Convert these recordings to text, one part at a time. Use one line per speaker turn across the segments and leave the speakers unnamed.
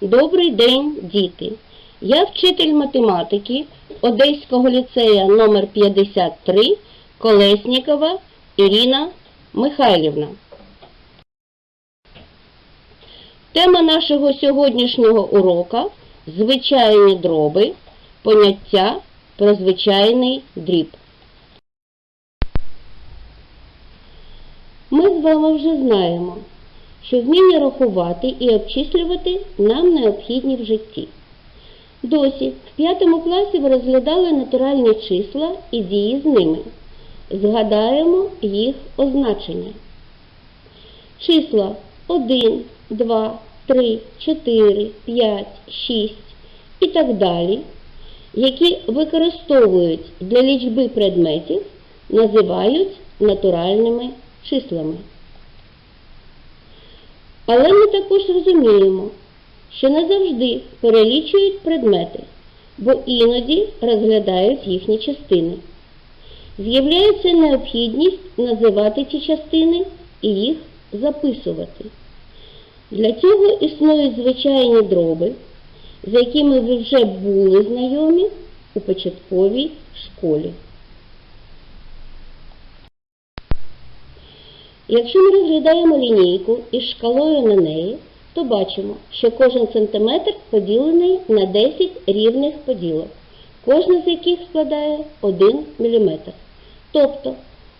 Добрий день, діти! Я вчитель математики Одеського ліцея номер 53 Колеснікова Ірина Михайлівна. Тема нашого сьогоднішнього урока звичайні дроби, поняття про звичайний дріб. Ми з вами вже знаємо, що вміння рахувати і обчислювати нам необхідні в житті. Досі в п'ятому класі ви розглядали натуральні числа і дії з ними. Згадаємо їх означення. Числа 1, 2, 3, 4, 5, 6 і так далі, які використовують для лічби предметів, називають натуральними числами. Але ми також розуміємо, що не завжди перелічують предмети, бо іноді розглядають їхні частини. З'являється необхідність називати ці частини і їх записувати. Для цього існують звичайні дроби, з якими ви вже були знайомі у початковій школі. Якщо ми розглядаємо лінійку із шкалою на неї, то бачимо, що кожен сантиметр поділений на 10 рівних поділок, кожна з яких складає 1 мм. Тобто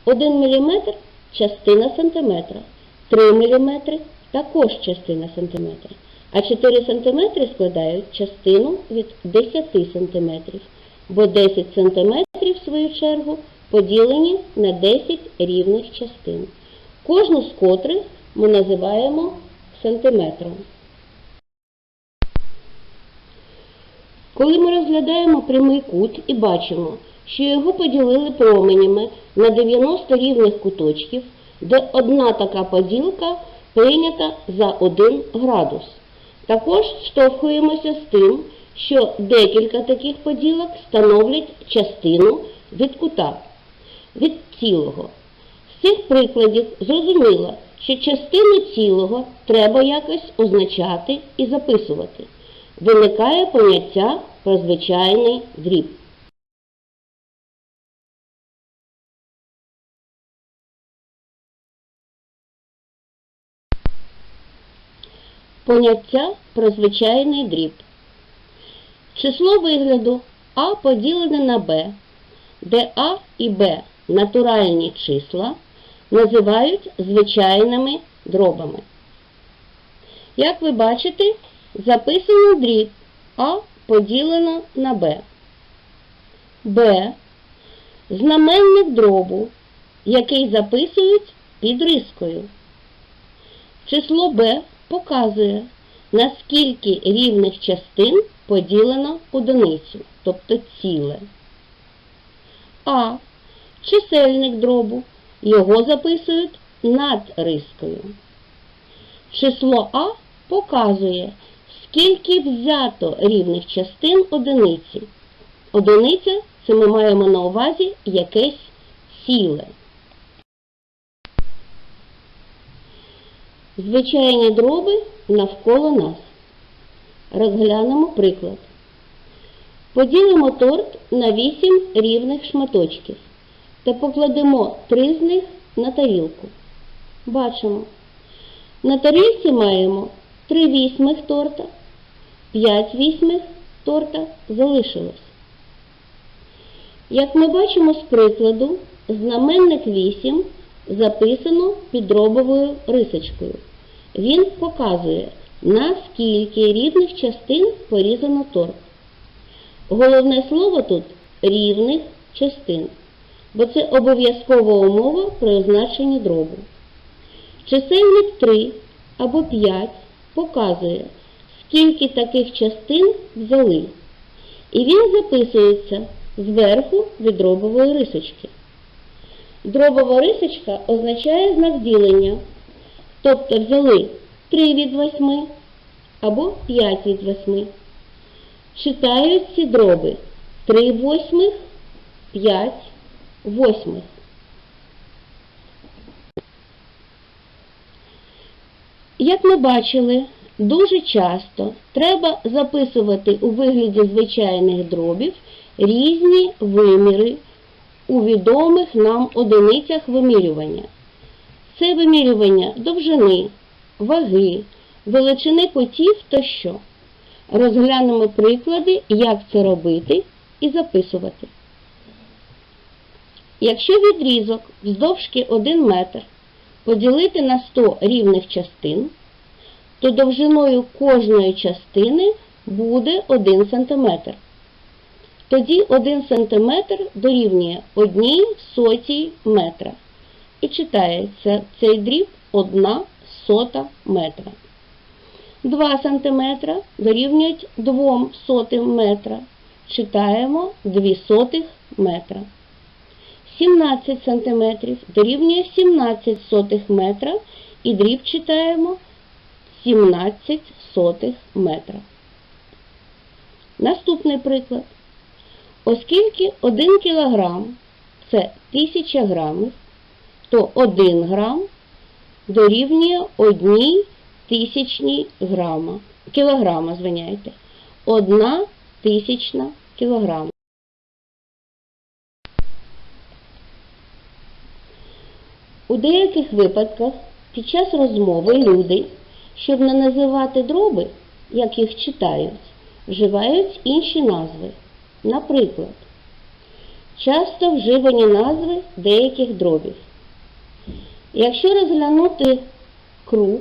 1 мм – частина сантиметра, 3 мм – також частина сантиметра, а 4 см складають частину від 10 см, бо 10 см, в свою чергу, поділені на 10 рівних частин кожну з котрих ми називаємо сантиметром. Коли ми розглядаємо прямий кут і бачимо, що його поділили променями на 90 рівних куточків, де одна така поділка прийнята за 1 градус. Також штовхуємося з тим, що декілька таких поділок становлять частину від кута, від цілого. Цих прикладів зрозуміло, що частину цілого треба якось означати і записувати. Виникає поняття про звичайний дріб. Поняття про звичайний дріб. Число вигляду А поділене на Б, де А і Б натуральні числа називають звичайними дробами. Як ви бачите, записано дріб А поділено на Б. Б знаменник дробу, який записують під рискою. Число Б показує, наскільки рівних частин поділено одиницю, тобто ціле. А чисельник дробу. Його записують над рискою. Число А показує, скільки взято рівних частин одиниці. Одиниця це ми маємо на увазі якесь ціле. Звичайні дроби навколо нас. Розглянемо приклад. Поділимо торт на 8 рівних шматочків та покладемо три з них на тарілку. Бачимо, на тарілці маємо 3 вісьмих торта, 5 вісьмих торта залишилось. Як ми бачимо з прикладу, знаменник 8 записано підробовою рисочкою. Він показує, наскільки рівних частин порізано торт. Головне слово тут рівних частин бо це обов'язкова умова при означенні дробу. Чисельник 3 або 5 показує, скільки таких частин взяли. І він записується зверху від дробової рисочки. Дробова рисочка означає знак ділення, тобто взяли 3 від 8 або 5 від 8. Читають ці дроби 3 восьмих, 5 восьмих. Як ми бачили, Дуже часто треба записувати у вигляді звичайних дробів різні виміри у відомих нам одиницях вимірювання. Це вимірювання довжини, ваги, величини котів тощо. Розглянемо приклади, як це робити і записувати. Якщо відрізок вздовжки 1 метр поділити на 100 рівних частин, то довжиною кожної частини буде 1 см. Тоді 1 см дорівнює 1 сотій метра. І читається цей дріб 1 сота метра. 2 см дорівнюють 2 сотим метра. Читаємо 2 сотих метра. 17 см дорівнює 17 сотих метра і дріб читаємо 17 сотих метра. Наступний приклад. Оскільки 1 кілограм це 1000 грамів, то 1 грам дорівнює 1 тисячній грама. Кілограма, звиняйте. 1 тисячна кілограма. У деяких випадках під час розмови люди, щоб не називати дроби, як їх читають, вживають інші назви. Наприклад, часто вживані назви деяких дробів. Якщо розглянути круг,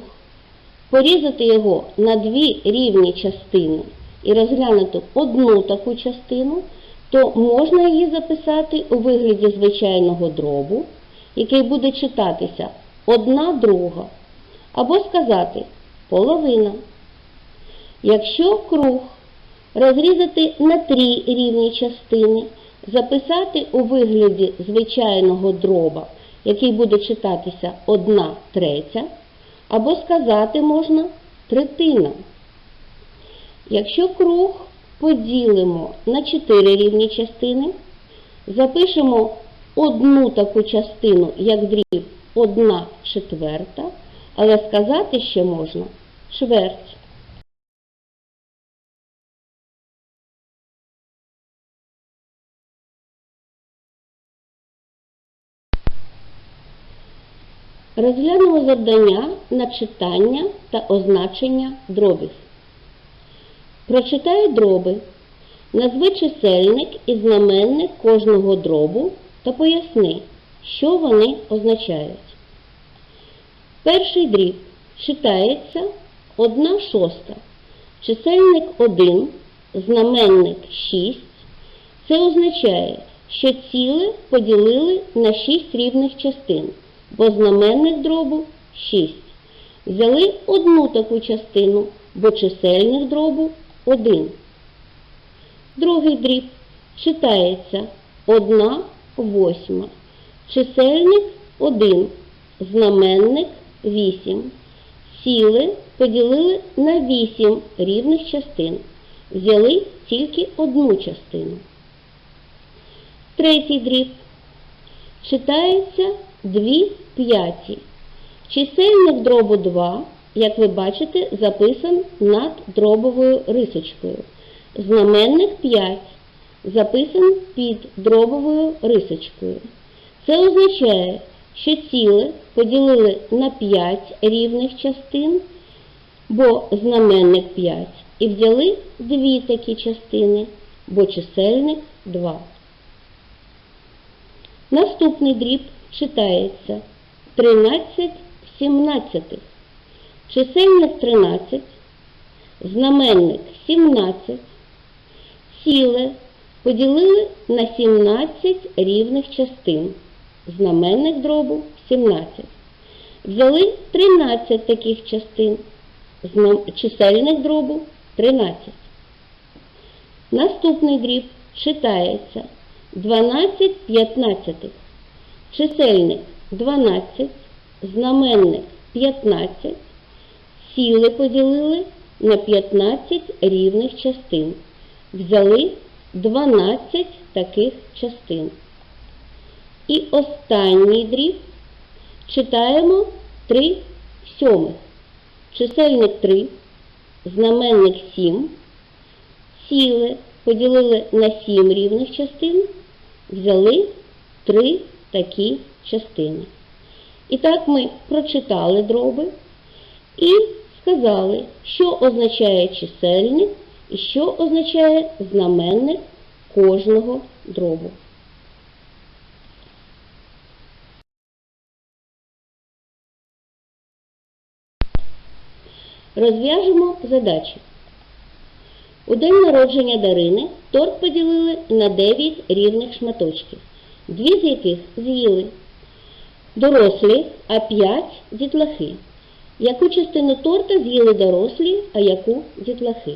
порізати його на дві рівні частини і розглянути одну таку частину, то можна її записати у вигляді звичайного дробу, який буде читатися одна друга, або сказати половина. Якщо круг розрізати на три рівні частини, записати у вигляді звичайного дроба, який буде читатися одна третя, або сказати можна третина. Якщо круг поділимо на 4 рівні частини, запишемо одну таку частину, як дріб 1 четверта, але сказати ще можна чверть. Розглянемо завдання на читання та означення дробів. Прочитай дроби. Назви чисельник і знаменник кожного дробу та поясни, що вони означають. Перший дріб читається 1 шоста. Чисельник 1, знаменник 6. Це означає, що ціле поділили на 6 рівних частин, бо знаменник дробу 6. Взяли одну таку частину, бо чисельник дробу 1. Другий дріб читається 1 восьма. Чисельник 1, знаменник 8. Ціле поділили на 8 рівних частин. Взяли тільки одну частину. Третій дріб. Читається 2 п'яті. Чисельник дробу 2, як ви бачите, записан над дробовою рисочкою. Знаменник 5 записан під дробовою рисочкою. Це означає, що ціле поділили на 5 рівних частин, бо знаменник 5, і взяли дві такі частини, бо чисельник 2. Наступний дріб читається 13 сімнадцятих. Чисельник 13, знаменник 17, ціле поділили на 17 рівних частин. Знаменник дробу 17. Взяли 13 таких частин. Чисельник дробу 13. Наступний дріб читається 12 п'ятнадцятих. Чисельник 12, знаменник 15, ціле поділили на 15 рівних частин. Взяли 12 таких частин. І останній дріб читаємо 3 сьомих. Чисельник 3, знаменник 7, ціле поділили на 7 рівних частин, взяли 3 такі частини. І так ми прочитали дроби і сказали, що означає чисельник що означає знаменник кожного дробу. Розв'яжемо задачі. У день народження Дарини торт поділили на 9 рівних шматочків, дві з яких з'їли дорослі, а 5 дітлахи. Яку частину торта з'їли дорослі, а яку дітлахи?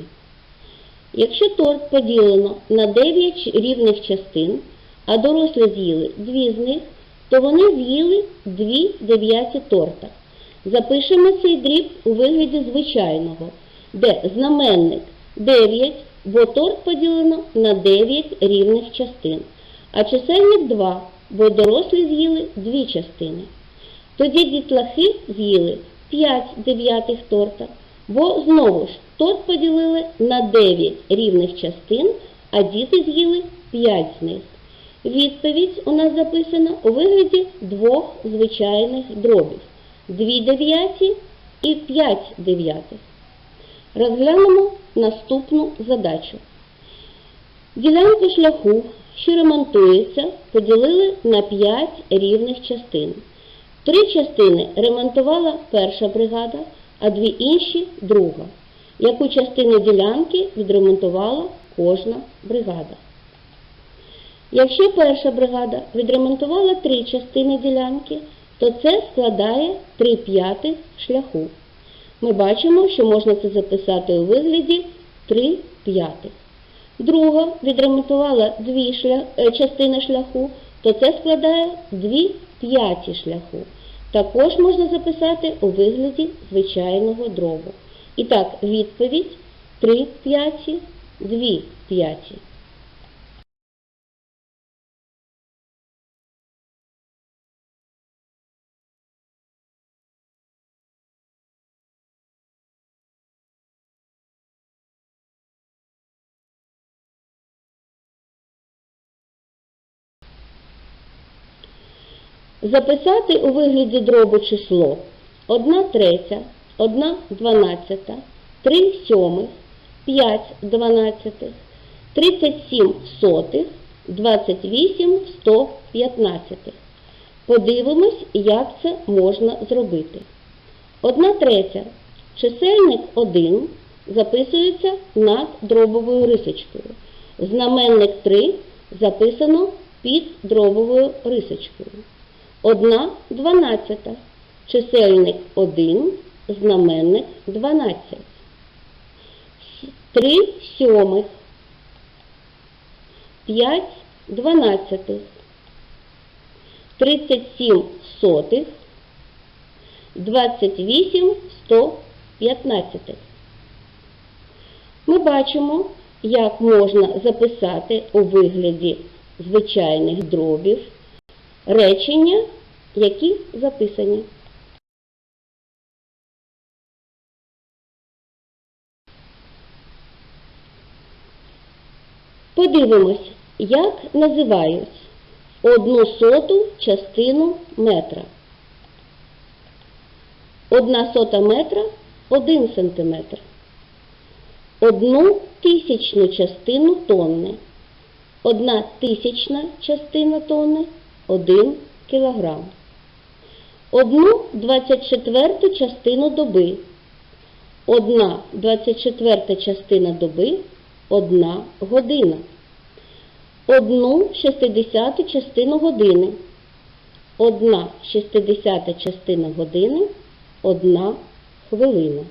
Якщо торт поділено на 9 рівних частин, а дорослі з'їли 2 з них, то вони з'їли 2 дев'яті торта. Запишемо цей дріб у вигляді звичайного, де знаменник 9, бо торт поділено на 9 рівних частин, а чисельник 2, бо дорослі з'їли 2 частини. Тоді дітлахи з'їли 5 дев'ятих торта, бо знову ж торт поділили на 9 рівних частин, а діти з'їли 5 з них. Відповідь у нас записана у вигляді двох звичайних дробів. 2 дев'яті і 5 дев'ятих. Розглянемо наступну задачу. Ділянку шляху, що ремонтується, поділили на 5 рівних частин. Три частини ремонтувала перша бригада, а дві інші друга. Яку частину ділянки відремонтувала кожна бригада. Якщо перша бригада відремонтувала три частини ділянки, то це складає 3 п'ятих шляху. Ми бачимо, що можна це записати у вигляді 3 п'ятих. Друга відремонтувала дві шлях, е, частини шляху, то це складає 2 п'яті шляху. Також можна записати у вигляді звичайного дробу. І так, відповідь 3 п'яті, 2 п'яті. Записати у вигляді дробу число 1 третя, 1 дванадцята, 3 сьомих, 5 дванадцятих, 37 сотих, 28 115. Подивимось, як це можна зробити. 1 третя. Чисельник 1 записується над дробовою рисочкою. Знаменник 3 записано під дробовою рисочкою. 1 дванадцята. Чисельник 1, знаменник 12. 3 сьомих. 5 дванадцятих. 37 сотих. 28 115. Ми бачимо, як можна записати у вигляді звичайних дробів речення, які записані. Подивимось, як називають одну соту частину метра. Одна сота метра – один сантиметр. Одну тисячну частину тонни. Одна тисячна частина тонни – 1 кілограм. Одну 24 частину доби. Одна 24 частина доби – 1 година. Одну 60 частину години. Одна 60 частина години – 1 хвилина.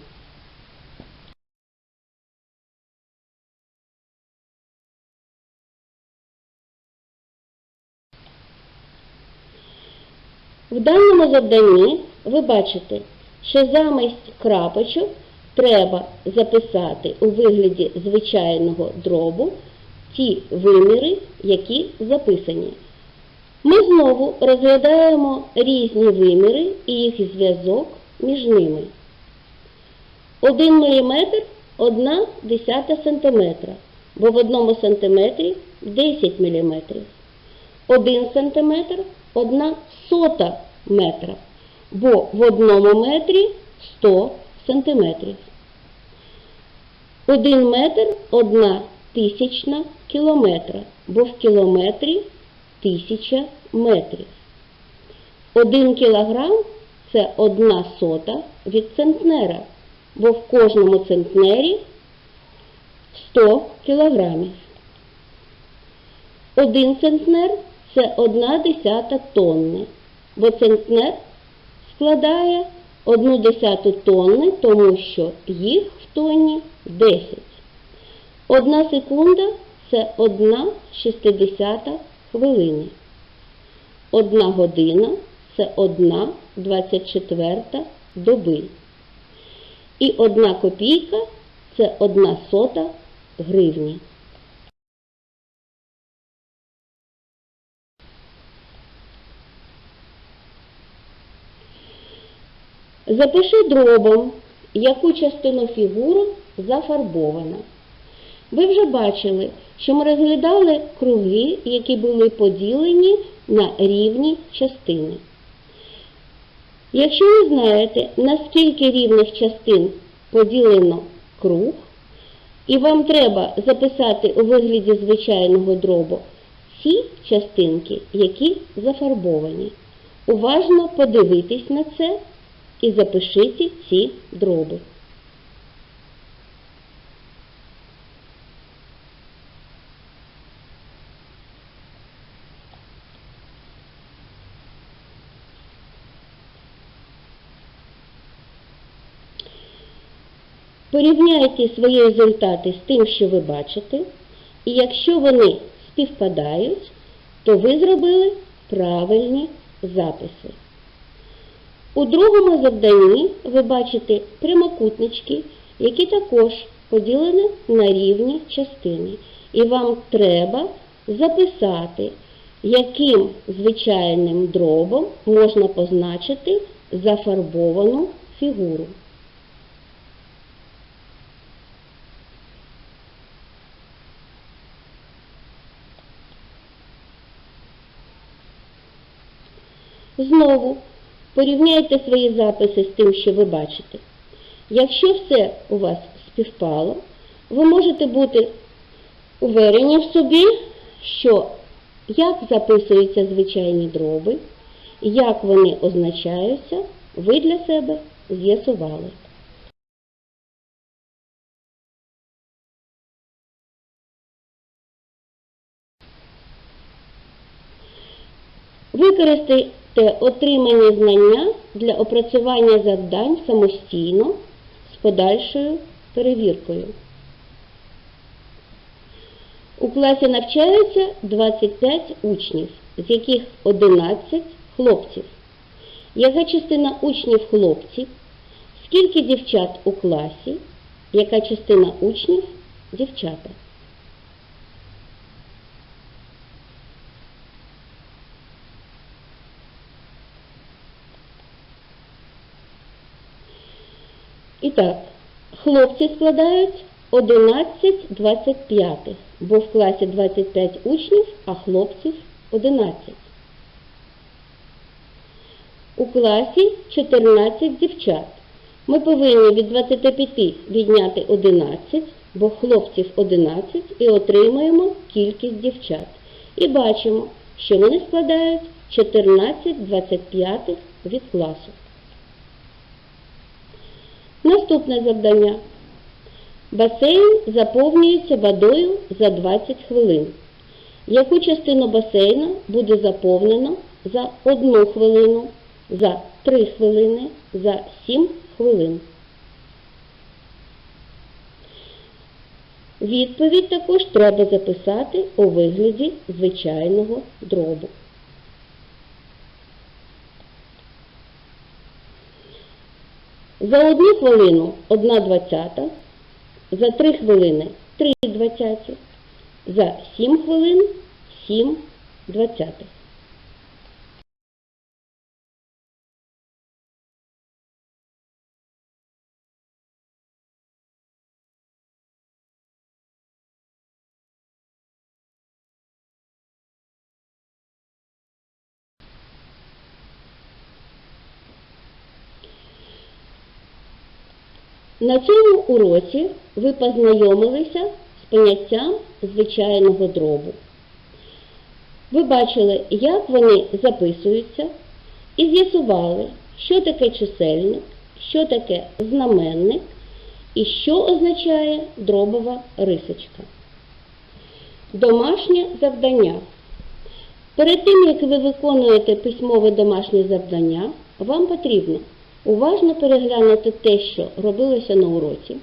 В даному завданні ви бачите, що замість крапочок треба записати у вигляді звичайного дробу ті виміри, які записані. Ми знову розглядаємо різні виміри і їх зв'язок між ними. 1 мм 1 десята сантиметра, бо в одному сантиметрі 10 міліметрів. 1 сантиметр – 1 сота метра, бо в одному метрі 100 сантиметрів. 1 метр – 1 тисячна кілометра, бо в кілометрі тисяча метрів. 1 кілограм – це 1 сота від центнера, бо в кожному центнері 100 кілограмів. 1 центнер – це 1 десята тонни, бо центнер складає 1 десяту тонни, тому що їх в тонні 10. Одна секунда – це 1 шістдесята хвилини. Одна година – це 1 24 доби. І одна копійка – це 1 сота гривні. Запиши дробом, яку частину фігуру зафарбована. Ви вже бачили, що ми розглядали круги, які були поділені на рівні частини. Якщо ви знаєте, на скільки рівних частин поділено круг, і вам треба записати у вигляді звичайного дробу ці частинки, які зафарбовані. Уважно подивитись на це і запишіть ці дроби. Порівняйте свої результати з тим, що ви бачите, і якщо вони співпадають, то ви зробили правильні записи. У другому завданні ви бачите прямокутнички, які також поділені на рівні частини. І вам треба записати, яким звичайним дробом можна позначити зафарбовану фігуру. Знову порівняйте свої записи з тим, що ви бачите. Якщо все у вас співпало, ви можете бути уверені в собі, що як записуються звичайні дроби, як вони означаються, ви для себе з'ясували. Використайте отримані знання для опрацювання завдань самостійно з подальшою перевіркою. У класі навчаються 25 учнів, з яких 11 хлопців. Яка частина учнів хлопців? Скільки дівчат у класі? Яка частина учнів дівчата? І так, хлопці складають 11 25, бо в класі 25 учнів, а хлопців 11. У класі 14 дівчат. Ми повинні від 25 відняти 11, бо хлопців 11 і отримуємо кількість дівчат. І бачимо, що вони складають 14 25 від класу. Наступне завдання. Басейн заповнюється водою за 20 хвилин. Яку частину басейну буде заповнено за 1 хвилину, за 3 хвилини, за 7 хвилин? Відповідь також треба записати у вигляді звичайного дробу. За одну хвилину 1 двадцята, за 3 хвилини 3 двадцяті, за 7 хвилин 7 двадцятих. На цьому уроці ви познайомилися з поняттям звичайного дробу. Ви бачили, як вони записуються, і з'ясували, що таке чисельник, що таке знаменник і що означає дробова рисочка. Домашнє завдання. Перед тим, як ви виконуєте письмове домашнє завдання, вам потрібно уважно переглянути те, що робилося на уроці,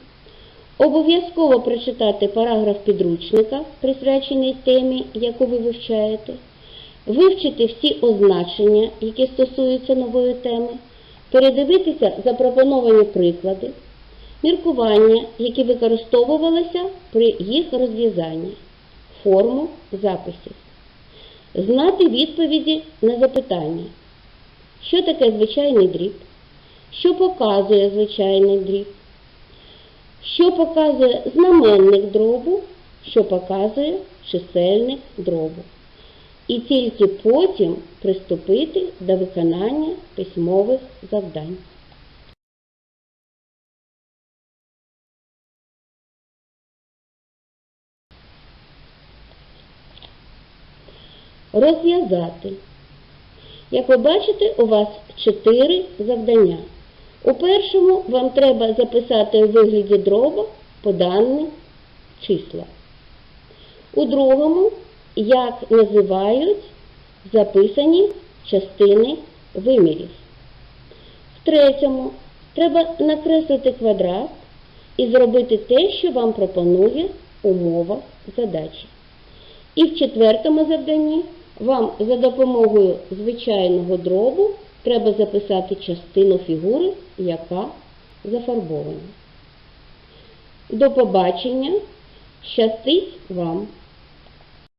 обов'язково прочитати параграф підручника, присвячений темі, яку ви вивчаєте, вивчити всі означення, які стосуються нової теми, передивитися запропоновані приклади, міркування, які використовувалися при їх розв'язанні, форму записів. Знати відповіді на запитання, що таке звичайний дріб, що показує звичайний дріб, що показує знаменник дробу, що показує чисельник дробу. І тільки потім приступити до виконання письмових завдань. Розв'язати. Як ви бачите, у вас чотири завдання. У першому вам треба записати у вигляді дроба подані числа. У другому, як називають записані частини вимірів. В третьому, треба накреслити квадрат і зробити те, що вам пропонує умова задачі. І в четвертому завданні вам за допомогою звичайного дробу треба записати частину фігури, яка зафарбована. До побачення! Щастить вам!